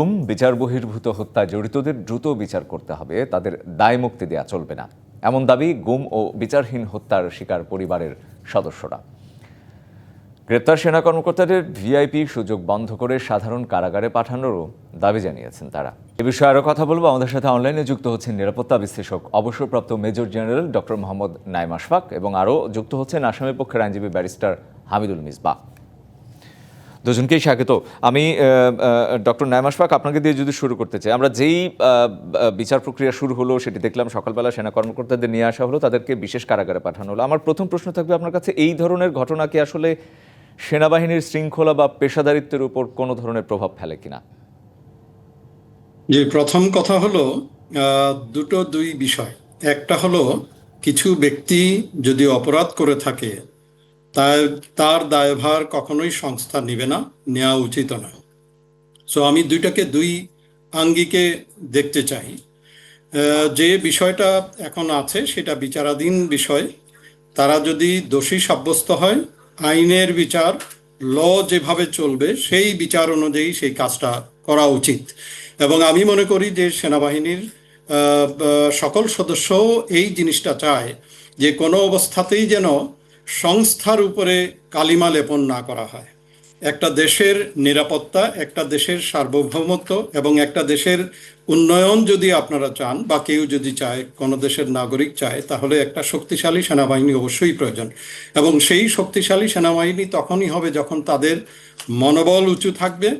গুম বিচার বহির্ভূত হত্যা জড়িতদের দ্রুত বিচার করতে হবে, তাদের দায় মুক্তি দেওয়া চলবে না। এমন দাবি গুম ও বিচারহীন হত্যার শিকার পরিবারের সদস্যরা। গ্রেপ্তার সেনা কর্মকর্তাদের ভিআইপি সুযোগ বন্ধ করে সাধারণ কারাগারে পাঠানোরও দাবি জানিয়েছেন তারা। এ বিষয়ে আরও কথা বলব। আমাদের সাথে অনলাইনে যুক্ত হচ্ছেন নিরাপত্তা বিশ্লেষক, অবসরপ্রাপ্ত major general doctor Mohammad Naim Ashfaq এবং আরও যুক্ত হচ্ছেন আসামের পক্ষের আইনজীবী ব্যারিস্টার হামিদুল মিসবা দুজনকেই স্বাগত। আমি ডক্টর আশফাক আপনাকে দিয়ে যদি শুরু করতে চাই, আমরা যেই বিচার প্রক্রিয়া শুরু হলো সেটি দেখলাম সকালবেলা সেনা কর্মকর্তাদের নিয়ে আসা হলো, তাদেরকে বিশেষ কারাগারে পাঠানো হলো। আমার প্রথম প্রশ্ন থাকবে আপনার কাছে, এই ধরনের ঘটনা কি আসলে সেনাবাহিনীর শৃঙ্খলা বা পেশাদারিত্বের উপর কোনো ধরনের প্রভাব ফেলে কিনা? যে প্রথম কথা হলো দুটো দুই বিষয়। একটা হলো, কিছু ব্যক্তি যদি অপরাধ করে থাকে তার তার দায়ভার কখনোই সংস্থা নেবে না নেওয়া উচিত না সো আমি দুইটাকে, দুই আঙ্গিকে দেখতে চাই। যে বিষয়টা এখন আছে, সেটা বিচারাধীন বিষয়। তারা যদি দোষী সাব্যস্ত হয়, আইনের বিচার, ল যেভাবে চলবে, সেই বিচার অনুযায়ী সেই কাজটা করা উচিত। এবং আমি মনে করি যে সেনাবাহিনীর সকল সদস্যও এই জিনিসটা চায় যে কোনো অবস্থাতেই যেন সংস্থার উপরে কালিমা লেপন না করা হয়। একটা দেশের নিরাপত্তা, একটা দেশের সার্বভৌমত্ব এবং একটা দেশের উন্নয়ন যদি আপনারা চান বা কেউ যদি চায়, কোনো দেশের নাগরিক চায়, তাহলে একটা শক্তিশালী সেনাবাহিনী অবশ্যই প্রয়োজন। এবং সেই শক্তিশালী সেনাবাহিনী তখনই হবে যখন তাদের মনোবল উঁচু থাকবে,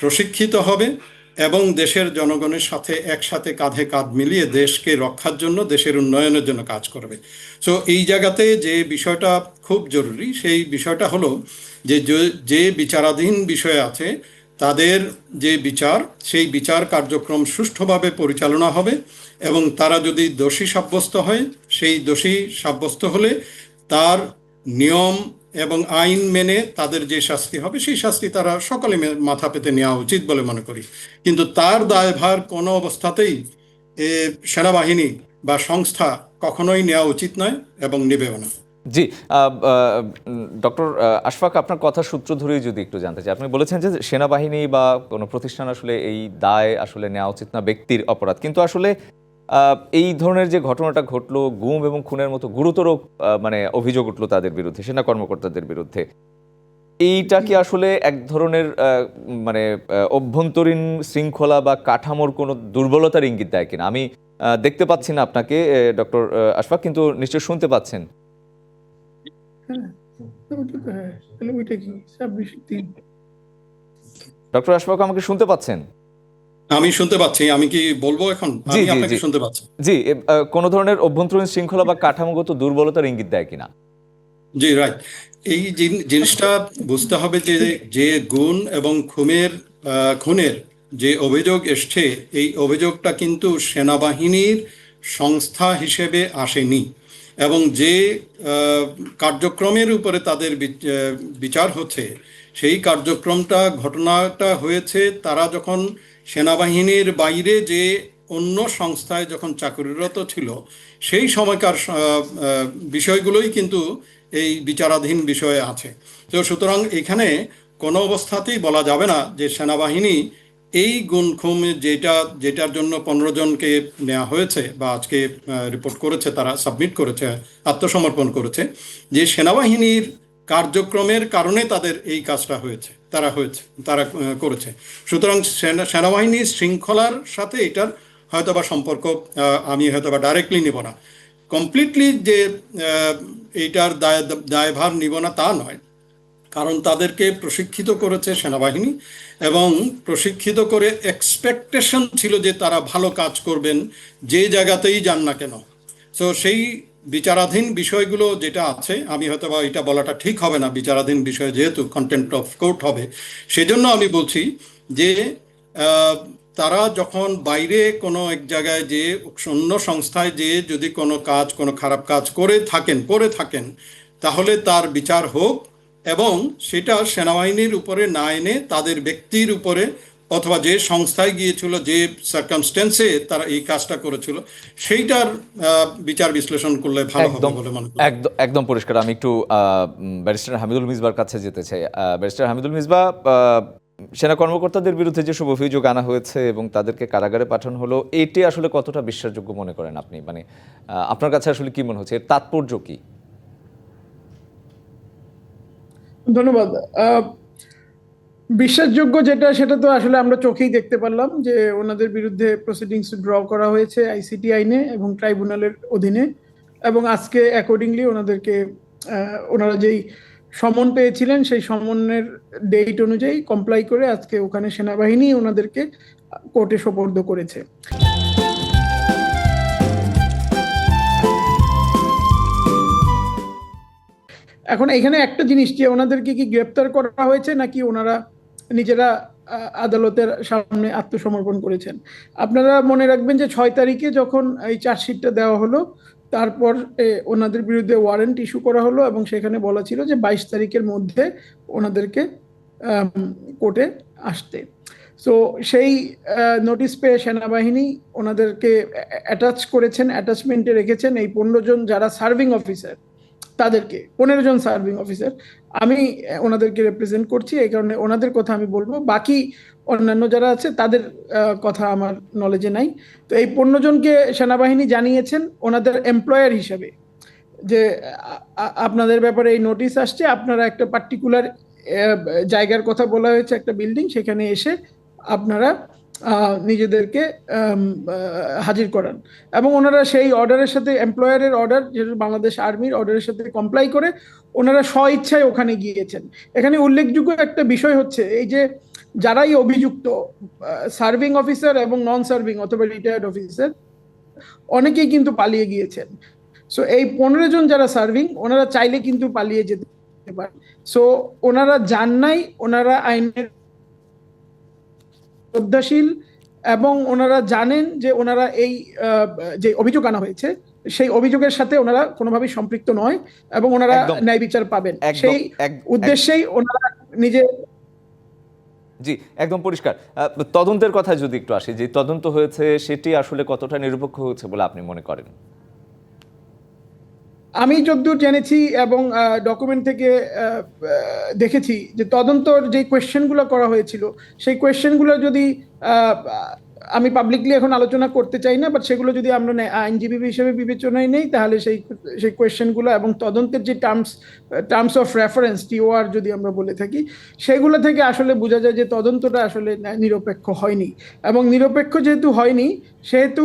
প্রশিক্ষিত হবে এবং দেশের জনগণের সাথে একসাথে কাঁধে কাঁধ মিলিয়ে দেশকে রক্ষার জন্য দেশের উন্নয়নের জন্য কাজ করবে। সো এই জায়গাতে যে বিষয়টা খুব জরুরি, সেই বিষয়টা হলো যে, যে- বিচারাধীন বিষয় আছে, তাদের যে বিচার, সেই বিচার কার্যক্রম সুষ্ঠুভাবে পরিচালনা হবে এবং তারা যদি দোষী সাব্যস্ত হয়, সেই দোষী সাব্যস্ত হলে তার নিয়ম এবং আইন মেনে তাদের যে শাস্তি হবে সেই শাস্তি তারা সকলে মাথা পেতে নেওয়া উচিত বলে মনে করি। কিন্তু তার দায়ভার কোনো অবস্থাতেই এ, সেনাবাহিনী বা সংস্থা কখনোই নেওয়া উচিত নয় এবং নেবেও না। জি ডক্টর আশফাক আপনার কথা সূত্র ধরেই যদি একটু জানতে চাই আপনি বলেছেন যে সেনাবাহিনী বা কোনো প্রতিষ্ঠান আসলে এই দায় আসলে নেওয়া উচিত না ব্যক্তির অপরাধ। কিন্তু আসলে এই ধরনের যে ঘটনাটা ঘটলো গুম এবং খুনের মতো গুরুতর মানে অভিযোগ উঠল তাদের বিরুদ্ধে সেনা কর্মকর্তাদের বিরুদ্ধে এইটা কি আসলে এক ধরনের মানে অভ্যন্তরীণ শৃঙ্খলা বা কাঠামোর কোনো দুর্বলতার ইঙ্গিত দেয় কিনা? আমি দেখতে পাচ্ছি না আপনাকে ডক্টর আশফাক কিন্তু নিশ্চয় শুনতে পাচ্ছেন। হ্যাঁ হ্যাঁ তিন। ডক্টর আশফাক আমাকে শুনতে পাচ্ছেন? আমি শুনতে পাচ্ছি আমি কি বলব এখন? জি, আমি জি, আপনাকে শুনতে পাচ্ছি। জি কোনো ধরনের অভ্যন্তরীণ শৃঙ্খলা বা কাঠামোগত দুর্বলতার ইঙ্গিত দেয় কিনা? জি রাইট এই জিনিসটা বুঝতে হবে যে যে গুণ এবং খুনের খুনের যে অভিযোগ এসছে এই অভিযোগটা কিন্তু সেনাবাহিনীর সংস্থা হিসেবে আসেনি এবং যে কার্যক্রমের উপরে তাদের বিচার হচ্ছে সেই কার্যক্রমটা ঘটনাটা হয়েছে তারা যখন সেনাবাহিনীর বাইরে যে অন্য সংস্থায় যখন চাকরিরত ছিল, সেই সময়কার বিষয়গুলোই কিন্তু এই বিচারাধীন বিষয়ে আছে। তো সুতরাং এখানে কোনো অবস্থাতেই বলা যাবে না যে সেনাবাহিনী এই গুণ খুম যেটা, যেটার জন্য পনেরো জনকে নেওয়া হয়েছে বা আজকে রিপোর্ট করেছে, তারা সাবমিট করেছে, আত্মসমর্পণ করেছে, যে সেনাবাহিনীর কার্যক্রমের কারণে তাদের এই কাজটা হয়েছে। তারা হয়েছে, তারা করেছে। সুতরাং সেনা সেনাবাহিনীর শৃঙ্খলার সাথে এটার হয়তোবা সম্পর্ক আমি হয়তোবা ডাইরেক্টলি নেব না। কমপ্লিটলি যে এইটার দায়, দায়ভার নিব না তা নয়। কারণ তাদেরকে প্রশিক্ষিত করেছে সেনাবাহিনী এবং প্রশিক্ষিত করে এক্সপেকটেশন ছিল যে তারা ভালো কাজ করবেন, যে জায়গাতেই যান না কেন। সো সেই বিচারাধীন বিষয়গুলো যেটা আছে, আমি হয়তো বা এটা বলাটা ঠিক হবে না, বিচারাধীন বিষয় যেহেতু কন্টেন্ট অফ কোর্ট হবে, সেজন্য আমি বলছি যে তারা যখন বাইরে কোনো এক জায়গায় যে অন্য সংস্থায় যে যদি কোনো কাজ, কোনো খারাপ কাজ করে থাকেন করে থাকেন, তাহলে তার বিচার হোক এবং সেটা সেনাবাহিনীর উপরে না এনে তাদের ব্যক্তির উপরে অথবা যে সংস্থায় গিয়েছিল যে সার্কামস্টেন্সে তারা এই কাজটা করেছিল সেইটার আহ, বিচার বিশ্লেষণ করলে ভালো হবে একদম বলে মনে করি। একদম একদম পরিষ্কার। আমি একটু ব্যারিস্টার হামিদুল মিসবার কাছে যেতে চাই। ব্যারিস্টার হামিদুল মিসবা আহ, সেনা কর্মকর্তাদের বিরুদ্ধে যে যেসব অভিযোগ আনা হয়েছে এবং তাদেরকে কারাগারে পাঠানো হলো এটি আসলে কতটা বিশ্বাসযোগ্য মনে করেন আপনি? মানে আহ, আপনার কাছে আসলে কি মনে হচ্ছে? এর তাৎপর্য কি? ধন্যবাদ। আহ, বিশ্বাসযোগ্য যেটা, সেটা তো আসলে আমরা চোখেই দেখতে পারলাম যে ওনাদের বিরুদ্ধে প্রসিডিংস ড্র করা হয়েছে আইসিটি আইনে এবং ট্রাইব্যুনালের অধীনে এবং আজকে অ্যাকর্ডিংলি ওনাদেরকে ওনারা যেই সমন পেয়েছিলেন, সেই সমনের ডেট অনুযায়ী কমপ্লাই করে আজকে ওখানে সেনাবাহিনী ওনাদেরকে কোর্টে সোপর্দ করেছে। এখন এখানে একটা জিনিস, যে ওনাদেরকে কি গ্রেপ্তার করা হয়েছে নাকি ওনারা নিজেরা আদালতের সামনে আত্মসমর্পণ করেছেন। আপনারা মনে রাখবেন যে ছয় তারিখে যখন এই চার্জশিটটা দেওয়া হলো, তারপর ওনাদের বিরুদ্ধে ওয়ারেন্ট ইস্যু করা হলো এবং সেখানে বলা ছিল যে বাইশ তারিখের মধ্যে ওনাদেরকে কোর্টে আসতে। সো, সেই নোটিশ পেয়ে সেনাবাহিনী ওনাদেরকে অ্যাটাচ করেছেন অ্যাটাচমেন্টে রেখেছেন এই পনেরো জন যারা সার্ভিং অফিসার তাদেরকে, পনেরো জন সার্ভিং অফিসার, আমি ওনাদেরকে রিপ্রেজেন্ট করছি, এই কারণে ওনাদের কথা আমি বলব। বাকি অন্যান্য যারা আছে, তাদের কথা আমার নলেজে নাই। তো এই পনেরো জনকে সেনাবাহিনী জানিয়েছেন, ওনাদের এমপ্লয়ার হিসেবে। যে আপনাদের ব্যাপারে এই নোটিশ আসছে, আপনারা একটা পার্টিকুলার জায়গার কথা বলা হয়েছে, একটা বিল্ডিং সেখানে এসে আপনারা নিজেদেরকে হাজির করান। এবং ওনারা সেই অর্ডারের সাথে এমপ্লয়ারের অর্ডার যেটা বাংলাদেশ আর্মির অর্ডারের সাথে কমপ্লাই করে, ওনারা স্ব ইচ্ছায় ওখানে গিয়েছেন। এখানে উল্লেখযোগ্য একটা বিষয় হচ্ছে, এই যে যারাই অভিযুক্ত সার্ভিং অফিসার এবং নন সার্ভিং অথবা রিটায়ার্ড অফিসার অনেকেই কিন্তু পালিয়ে গিয়েছেন। সো এই পনেরো জন যারা সার্ভিং ওনারা চাইলে কিন্তু পালিয়ে যেতে পারেন। সো ওনারা যান নাই, ওনারা আইনের শ্রদ্ধাশীল এবং ওনারা জানেন যে ওনারা এই যে অভিযোগ আনা হয়েছে সেই অভিযোগের সাথে ওনারা কোনোভাবেই সম্পৃক্ত নয় এবং ওনারা ন্যায় বিচার পাবেন। সেই উদ্দেশ্যেই ওনারা নিজে জি একদম পরিষ্কার। তদন্তের কথা যদি একটু আসি যে তদন্ত হয়েছে সেটি আসলে কতটা নিরপেক্ষ হয়েছে বলে আপনি মনে করেন? আমি যদ্দূর জেনেছি এবং ডকুমেন্ট থেকে দেখেছি যে তদন্তর যে কোয়েশ্চেনগুলো করা হয়েছিল, সেই কোয়েশ্চেনগুলো যদি আমি পাবলিকলি এখন আলোচনা করতে চাই না বাট সেগুলো যদি আমরা আইনজীবী হিসেবে বিবেচনায় নেই, তাহলে সেই সেই কোয়েশ্চেনগুলো এবং তদন্তের যে terms terms of reference TOR যদি আমরা বলে থাকি, সেগুলো থেকে আসলে বোঝা যায় যে তদন্তটা আসলে নিরপেক্ষ হয়নি। এবং নিরপেক্ষ যেহেতু হয়নি, সেহেতু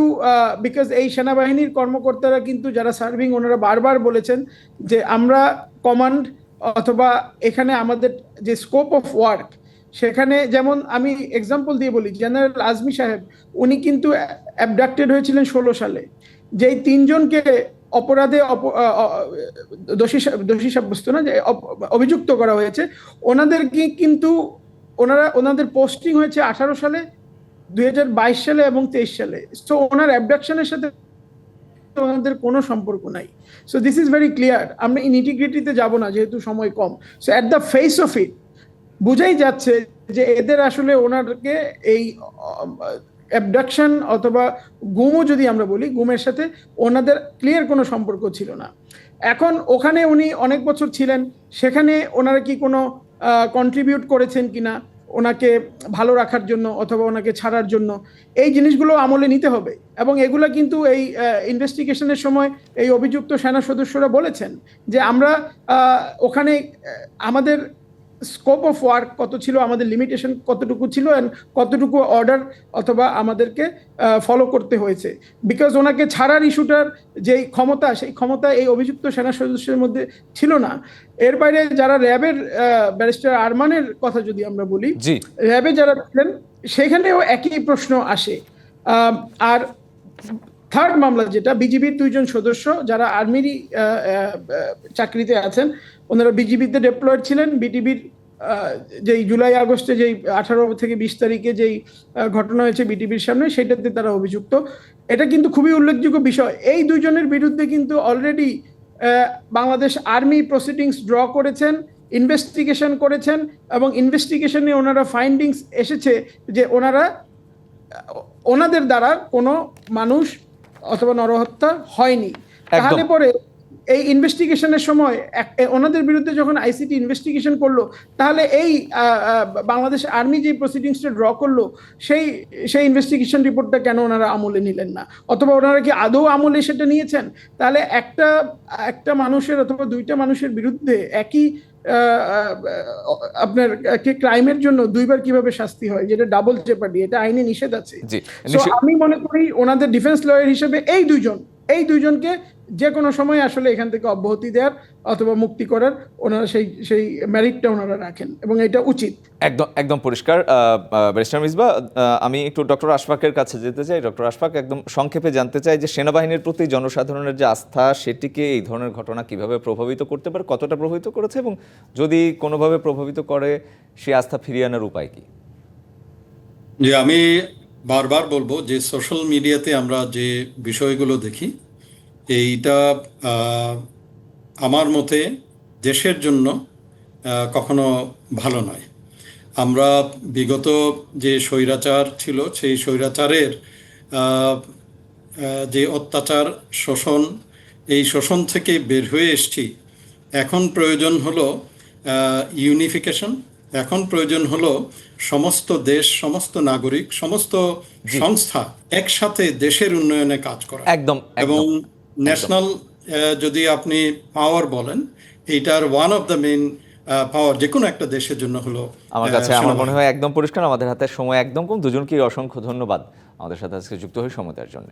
বিকজ এই সেনাবাহিনীর কর্মকর্তারা কিন্তু যারা সার্ভিং ওনারা বারবার বলেছেন যে আমরা কমান্ড অথবা এখানে আমাদের যে স্কোপ অফ ওয়ার্ক সেখানে যেমন আমি এক্সাম্পল দিয়ে বলি জেনারেল আজমি সাহেব, উনি কিন্তু অ্যাবডাক্টেড হয়েছিলেন ষোলো সালে। যেই তিনজনকে অপরাধে দোষী দোষী সাব্যস্ত না, যে অভিযুক্ত করা হয়েছে, ওনাদেরকে কিন্তু ওনারা, ওনাদের পোস্টিং হয়েছে আঠারো সালে, দুই হাজার বাইশ সালে এবং তেইশ সালে। সো ওনার অ্যাবডাকশনের সাথে ওনাদের কোনো সম্পর্ক নাই। So this is very clear আমরা ইনিটিগ্রিটিতে যাব না, যেহেতু সময় কম। So at the face of it বোঝাই যাচ্ছে যে এদের আসলে ওনারকে এই অ্যাবডাকশন অথবা গুমও যদি আমরা বলি, গুমের সাথে ওনাদের ক্লিয়ার কোনো সম্পর্ক ছিল না। এখন ওখানে উনি অনেক বছর ছিলেন, সেখানে ওনারা কি কোনো কন্ট্রিবিউট করেছেন কিনা, ওনাকে ভালো রাখার জন্য অথবা ওনাকে ছাড়ার জন্য, এই জিনিসগুলো আমলে নিতে হবে। এবং এগুলো কিন্তু এই ইনভেস্টিগেশনের সময় এই অভিযুক্ত সেনা সদস্যরা বলেছেন যে আমরা ওখানে আমাদের স্কোপ অফ ওয়ার্ক কত ছিল আমাদের লিমিটেশন কতটুকু ছিল অ্যান্ড কতটুকু অর্ডার অথবা আমাদেরকে ফলো করতে হয়েছে। বিকজ ওনাকে ছাড়ার ইস্যুটার যেই ক্ষমতা সেই ক্ষমতা এই অভিযুক্ত সেনা সদস্যের মধ্যে ছিল না। এর বাইরে যারা র্যাবের ব্যারিস্টার আরমানের কথা যদি আমরা বলি র্যাবে যারা ছিলেন সেখানেও একই প্রশ্ন আসে। আর থার্ড মামলা যেটা, বিজিবির দুইজন সদস্য যারা আর্মিরই চাকরিতে আছেন, ওনারা বিজিবিতে ডেপ্লয়েড ছিলেন। বিটিবির যেই জুলাই আগস্টে যেই আঠারো থেকে বিশ তারিখে যেই ঘটনা হয়েছে বিটিবির সামনে, সেটাতে তারা অভিযুক্ত। এটা কিন্তু খুবই উল্লেখযোগ্য বিষয়। এই দুজনের বিরুদ্ধে কিন্তু already Bangladesh army proceedings draw করেছেন ইনভেস্টিগেশন করেছেন, এবং ইনভেস্টিগেশনে ওনারা ফাইন্ডিংস এসেছে যে ওনারা, ওনাদের দ্বারা কোনো মানুষ অথবা নরহত্যা হয়নি। তাহলে পরে এই ইনভেস্টিগেশনের সময় ওনাদের বিরুদ্ধে যখন আইসিটি ইনভেস্টিগেশন করল তাহলে এই বাংলাদেশ আর্মি যে প্রসিডিংসটা ড্র করল সেই সেই ইনভেস্টিগেশন রিপোর্টটা কেন ওনারা আমলে নিলেন না? অথবা ওনারা কি আদৌ আমলে সেটা নিয়েছেন? তাহলে একটা একটা মানুষের অথবা দুইটা মানুষের বিরুদ্ধে একই আপনার কে ক্রাইমের জন্য দুইবার কীভাবে শাস্তি হয়? যেটা ডাবল চেপার্ডি এটা আইনে নিষেধ আছে। আমি মনে করি ওনাদের ডিফেন্স লয়ার হিসেবে এই দুইজন এই দুইজনকে যে কোনো সময় আসলে এখান থেকে অব্যাহতি দেওয়ার অথবা মুক্তি করার ওনারা সেই সেই মেরিটটা ওনারা রাখেন এবং এটা উচিত। একদম একদম পরিষ্কার। ব্যারিস্টার মিসবা আমি একটু ডক্টর আশফাকের কাছে যেতে চাই। ডক্টর আশফাক একদম সংক্ষেপে জানতে চাই যে সেনাবাহিনীর প্রতি জনসাধারণের যে আস্থা সেটিকে এই ধরনের ঘটনা কীভাবে প্রভাবিত করতে পারে কতটা প্রভাবিত করেছে এবং যদি কোনোভাবে প্রভাবিত করে সে আস্থা ফিরিয়ে আনার উপায় কি? যে আমি বারবার বলব যে সোশ্যাল মিডিয়াতে আমরা যে বিষয়গুলো দেখি, এইটা আমার মতে দেশের জন্য কখনো ভালো নয়। আমরা বিগত যে স্বৈরাচার ছিল, সেই স্বৈরাচারের যে অত্যাচার, শোষণ, এই শোষণ থেকে বের হয়ে এসছি। এখন প্রয়োজন হলো ইউনিফিকেশন এখন প্রয়োজন হলো সমস্ত দেশ সমস্ত নাগরিক সমস্ত সংস্থা একসাথে দেশের উন্নয়নে কাজ করা। একদম এবং ন্যাশনাল যদি আপনি পাওয়ার বলেন এইটার one of the main power যে কোনো একটা দেশের জন্য হলো আমার কাছে আমার মনে হয় একদম পরিষ্কার। আমাদের হাতে সময় একদম কম। দুজনকেই অসংখ্য ধন্যবাদ আমাদের সাথে আজকে যুক্ত হয়ে সময় দেওয়ার জন্য।